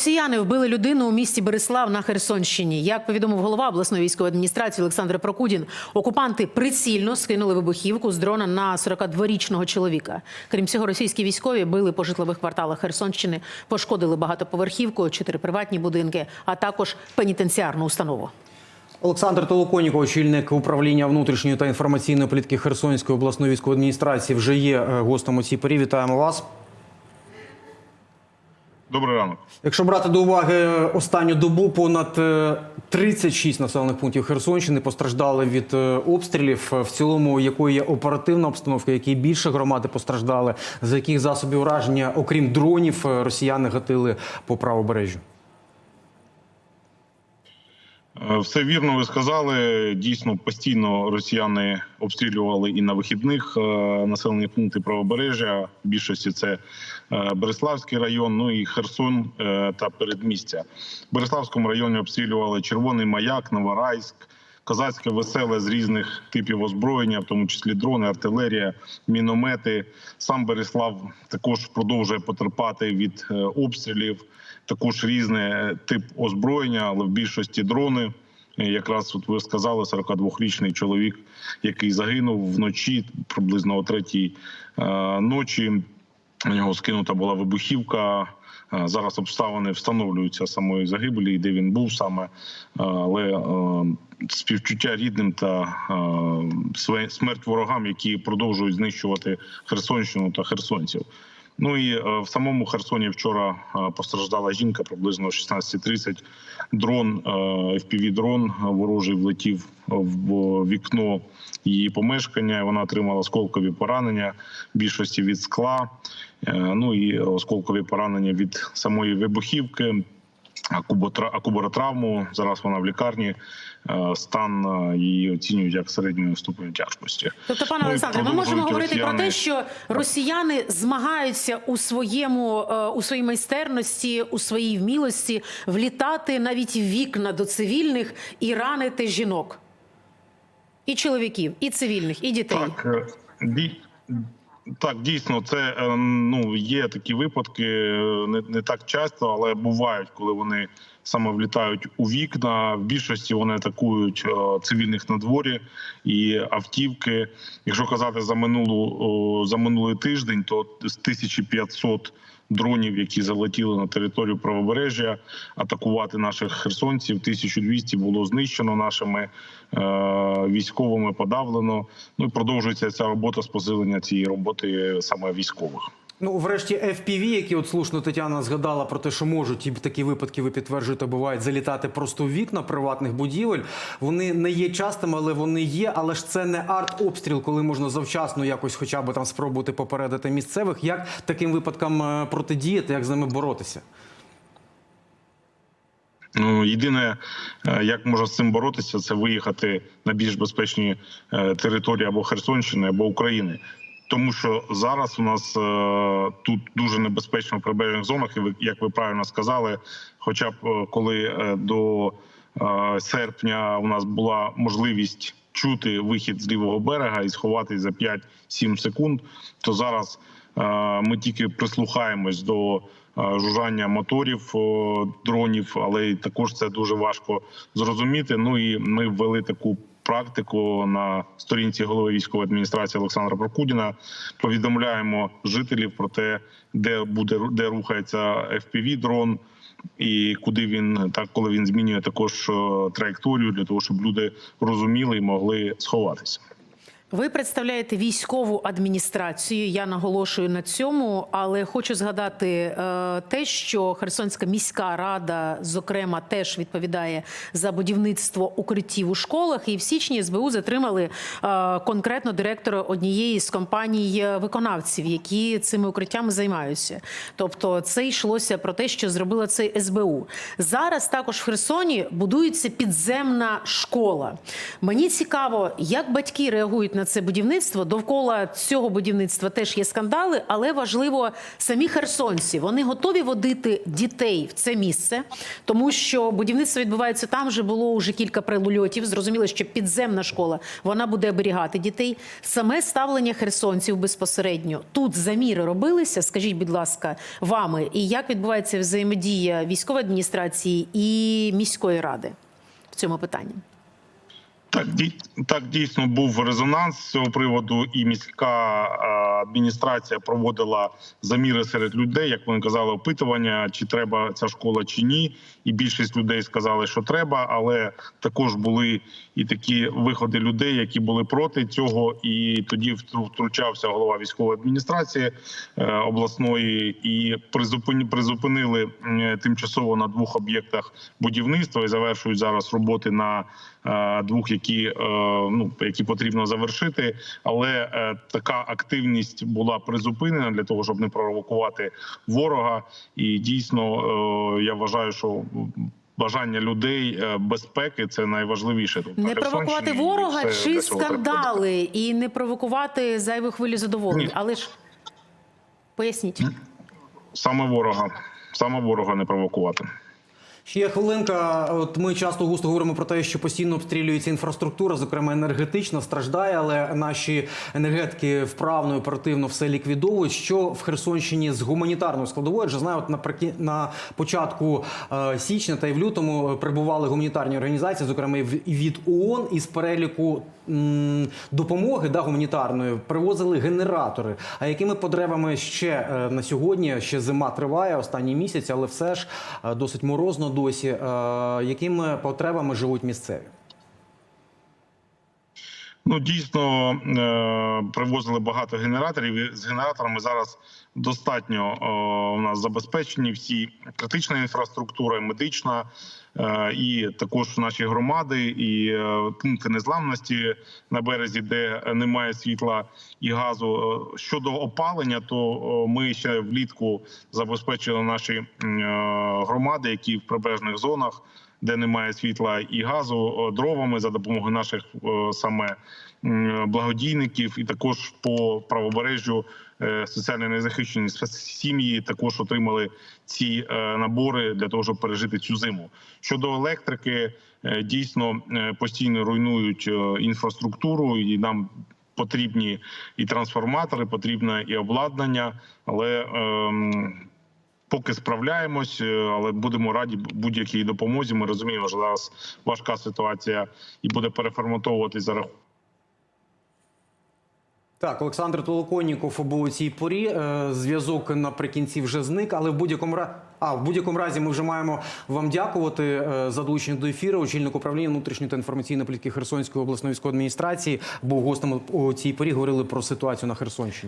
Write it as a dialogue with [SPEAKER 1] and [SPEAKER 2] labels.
[SPEAKER 1] Росіяни вбили людину у місті Береслав на Херсонщині. Як повідомив голова обласної військової адміністрації Олександр Прокудін, окупанти прицільно скинули вибухівку з дрона на 42-річного чоловіка. Крім цього, російські військові били по житлових кварталах Херсонщини, пошкодили багатоповерхівку, чотири приватні будинки, а також пенітенціарну установу.
[SPEAKER 2] Олександр Толоконіков, очільник управління внутрішньої та інформаційної політики Херсонської обласної військової адміністрації, вже є е, гостем у цій порі. Вітаємо вас.
[SPEAKER 3] Добрий ранок.
[SPEAKER 2] Якщо брати до уваги останню добу, понад е, 36 населених пунктів Херсонщини постраждали від е, обстрілів. В цілому, якою є оперативна обстановка, які більше громади постраждали, за яких засобів ураження, окрім дронів, е, росіяни гатили по правобережжю.
[SPEAKER 3] Е, Все вірно, ви сказали. Дійсно, постійно росіяни обстрілювали і на вихідних е, населені пункти правобережжя. В більшості це е, Береславський район, ну і Херсон та передмістя. В Береславському районі обстрілювали Червоний Маяк, Новорайськ. Козацьке веселе з різних типів озброєння, в тому числі дрони, артилерія, міномети. Сам Береслав також продовжує потерпати від е, обстрілів. Також різний тип озброєння, але в більшості дрони. Е, Якраз от ви сказали, 42-річний чоловік, який загинув вночі, приблизно о третій е, ночі. У нього скинута була вибухівка. Е, Зараз обставини встановлюються самої загибелі, де він був саме, Е, але е, співчуття рідним та смерть ворогам, які продовжують знищувати Херсонщину та херсонців. Ну і е, в самому Херсоні вчора е, постраждала жінка приблизно о 16.30. Дрон, е, fpv дрон ворожий влетів в вікно її помешкання. Вона отримала осколкові поранення, більшості від скла. Ну і осколкові поранення від самої вибухівки. Акубаротравму. Зараз вона в лікарні. Е, Стан е, її оцінюють як середнього ступеню тяжкості.
[SPEAKER 1] Тобто, пане Олександре, ми можемо говорити про те, що росіяни змагаються у своєму е, у своїй майстерності, у своїй вмілості влітати навіть в вікна до цивільних і ранити жінок, і чоловіків, і цивільних, і дітей.
[SPEAKER 3] Так, так, дійсно, це е, ну є такі випадки, е, не, не так часто, але бувають, коли вони саме влітають у вікна. В більшості вони атакують е, цивільних на дворі і автівки. Якщо казати за минулу за минулий тиждень, то з 1500 дронів, які залетіли на територію правобережжя, атакувати наших херсонців. 1200 було знищено нашими е, військовими, подавлено. Ну і продовжується ця робота з посилення цієї роботи саме військових.
[SPEAKER 2] Ну, врешті, FPV, які от слушно Тетяна згадала про те, що можуть і такі випадки, ви підтверджуєте, бувають залітати просто в вікна приватних будівель. Вони не є частими, але вони є. Але ж це не арт-обстріл, коли можна завчасно якось, хоча б там спробувати попередити місцевих. Як таким випадкам е, протидіяти, як з ними боротися?
[SPEAKER 3] Ну єдине, е, як можна з цим боротися, це виїхати на більш безпечні е, території або Херсонщини, або України. Тому що зараз у нас е, тут дуже небезпечно в прибережних зонах, і ви, як ви правильно сказали, хоча б е, коли е, до серпня у нас була можливість чути вихід з лівого берега і сховатись за 5-7 секунд, то зараз ми тільки прислухаємось до жужжання моторів дронів, але також це дуже важко зрозуміти. Ну і ми ввели таку практику на сторінці голови військової адміністрації Олександра Прокудіна. Повідомляємо жителів про те, де буде де рухається fpv дрон. І куди він так, коли він змінює також е, траєкторію для того, щоб люди розуміли і могли сховатися.
[SPEAKER 1] Ви представляєте військову адміністрацію. Я наголошую на цьому, але хочу згадати е, те, що Херсонська міська рада, зокрема, теж відповідає за будівництво укриттів у школах. І в січні СБУ затримали е, конкретно директора однієї з компаній виконавців, які цими укриттями займаються. Тобто, це йшлося про те, що зробила це СБУ. Зараз також в Херсоні будується підземна школа. Мені цікаво, як батьки реагують на на це будівництво. Довкола цього будівництва теж є скандали, але важливо самі херсонці. Вони готові водити дітей в це місце, тому що будівництво відбувається там. Вже було вже кілька прильотів. Зрозуміло, що підземна школа вона буде оберігати дітей. Саме ставлення херсонців безпосередньо тут заміри робилися. Скажіть, будь ласка, вами, і як відбувається взаємодія військової адміністрації і міської ради в цьому питанні?
[SPEAKER 3] Так, так дійсно був резонанс з цього приводу, і міська е, адміністрація проводила заміри серед людей, як вони казали, опитування, чи треба ця школа чи ні. І більшість людей сказали, що треба, але також були і такі виходи людей, які були проти цього. І тоді втру- втручався голова військової адміністрації е, обласної і призупини- призупинили тимчасово на двох об'єктах будівництва і завершують зараз роботи на двох, які е, ну які потрібно завершити. Але е, така активність була призупинена для того, щоб не провокувати ворога. І дійсно, е, я вважаю, що бажання людей е, безпеки це найважливіше. Тут
[SPEAKER 1] Не провокувати ворога
[SPEAKER 3] все
[SPEAKER 1] чи скандали, і не провокувати зайву хвилю задоволення.
[SPEAKER 3] Ні.
[SPEAKER 1] Але ж поясніть.
[SPEAKER 3] саме ворога, саме ворога не провокувати.
[SPEAKER 2] Ще хвилинка. От ми часто густо говоримо про те, що постійно обстрілюється інфраструктура, зокрема енергетична, страждає, але наші енергетики вправно і оперативно все ліквідовують. Що в Херсонщині з гуманітарною складовою? Адже знаю, от наприкін... на початку е, січня та й в лютому прибували гуманітарні організації, зокрема і від ООН, із переліку м, допомоги да, гуманітарної привозили генератори. А якими потребами ще е, на сьогодні? Ще зима триває останній місяць, але все ж е, досить морозно досі. Е, Якими потребами живуть місцеві?
[SPEAKER 3] Ну дійсно е, привозили багато генераторів. З генераторами зараз достатньо е, у нас забезпечені всі критична інфраструктура, медична, е, і також наші громади, і пункти незламності на березі, де немає світла і газу. Щодо опалення, то ми ще влітку забезпечили наші громади, які в прибережних зонах де немає світла і газу, дровами за допомогою наших саме благодійників, і також по правобережжю е, соціально незахищені сім'ї також отримали ці е, набори для того, щоб пережити цю зиму. Щодо електрики, е, дійсно постійно руйнують інфраструктуру, і нам потрібні і трансформатори, потрібне і обладнання, але ем, Поки справляємось, е, але будемо раді будь-якій допомозі. Ми розуміємо, що зараз важка ситуація і буде переформатовуватись за рахунок.
[SPEAKER 2] Так, Олександр Толоконніков був у цій порі. Е, Зв'язок наприкінці вже зник, але в будь-якому разі. А в будь-якому разі ми вже маємо вам дякувати е, за долучення до ефіру. Очільник управління внутрішньої та інформаційної політики Херсонської обласної військової адміністрації був гостем у цій порі. Говорили про ситуацію на Херсонщині.